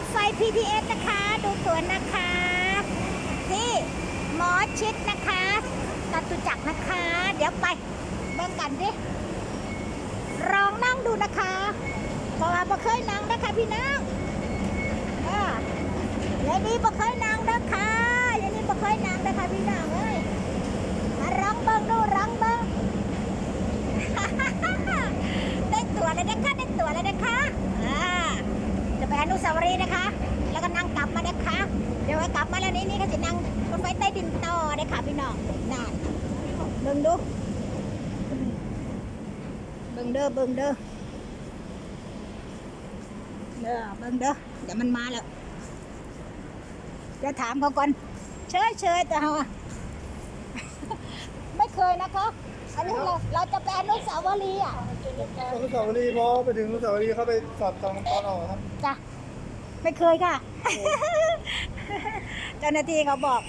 ถไฟ PTS นะคะ ดูตั๋วนะคะ ที่หมอชิดนะคะจตุจักรนะคะ เดี๋ยวไปเบิ่งกันดิลองนั่งดูนะคะเพราะว่าบ่เคยนั่งนะคะพี่น้องเออยายนี่บ่เคยนั่งนะคะยายนี่บ่เคยนั่งนะคะพี่น้องเอ้ยมาร้องเบิ่งดูร้องเบิ่งได้ตั๋วแล้วนะคะได้ตั๋วแล้วนะคะ นุสาวรีย์นะคะ แล้วก็นั่งกลับมานะคะ เดี๋ยวกลับมาแล้วนี้นี่ก็จะนั่งรถไฟใต้ดินต่อนะคะพี่น้องนั่นเบิ่งดูเบิ่งเด้อเบิ่งเด้อเด้อเบิ่งเด้อเดี๋ยวมันมาแล้วเดี๋ยวถามเขาก่อนเชยเชยแต่เขาอะไม่เคยนะคะอันนี้เราเราจะไปอนุสาวรีย์อะอนุสาวรีย์พอไปถึงอนุสาวรีย์เข้าไปสอบตอนตอนออกครับจ้ะ ไม่เคยค่ะ เจ้าหน้าที่เขาบอก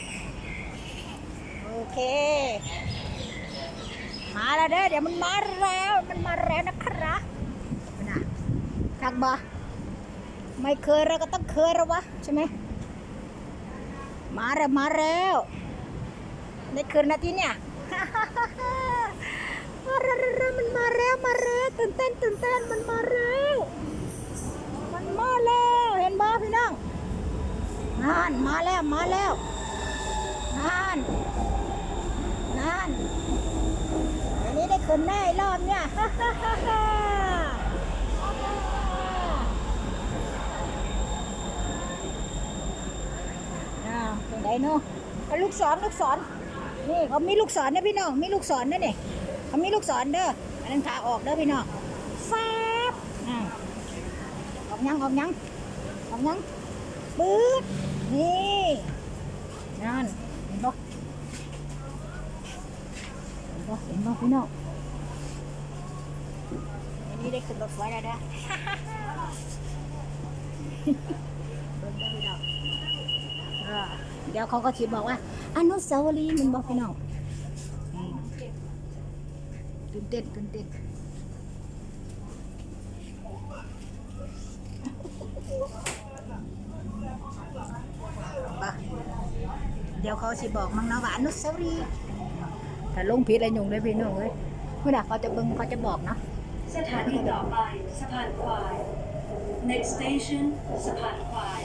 โอเค มาแล้วเด้อเดี๋ยวมันมาแล้วมันมาแล้วนะครับนะทักบอไม่เคยเราก็ต้องเคยแล้ววะใช่ไหมมาแล้วมาแล้วในคืนนาทีเนี่ยมาแล้วมันมาแล้วมาแล้วตื่นเต้นตื่นเต้นมันมาแล้ว มันมาแล้วเห็นบ่พี่น้องนั่น มาแล้วมานั่นนั่นอันนี้ได้ขึ้นได้รอบเนี่ยฮ่าฮ่าฮ่าฮ่าอ้าวตรงไหนเนาะเอาลูกศรลูกศรนี่เขามีลูกศรนะพี่น้องมีลูกศรนะนี่เขามีลูกศรเด้ออันนั้นขาออกเด้อพี่น้องแฟบอ่าออกยังออกยังออกยังปื๊ด นี่นั่นเห็นปะเห็นปะเห็นปะพี่น้องอันนี้ได้ขึ้นรถไฟแล้วนะเบิ่งไว้เลยนะเดี๋ยวเขาก็ชิบอกว่าอนุสาวรีย์มันบอกพี่น้องตื่นเต้นตื่นเต้น ปะเดี๋ยวเขาสิบอกมั้งเนาะว่าอนุสาวรีย์ถ้าลงผิดอะไรหยุ่งเลยพี่น้องเลยเมื่อน่ะเขาจะเบิ่งเขาจะบอกเนาะสถานีต่อไปสะพานควาย next station สะพานควาย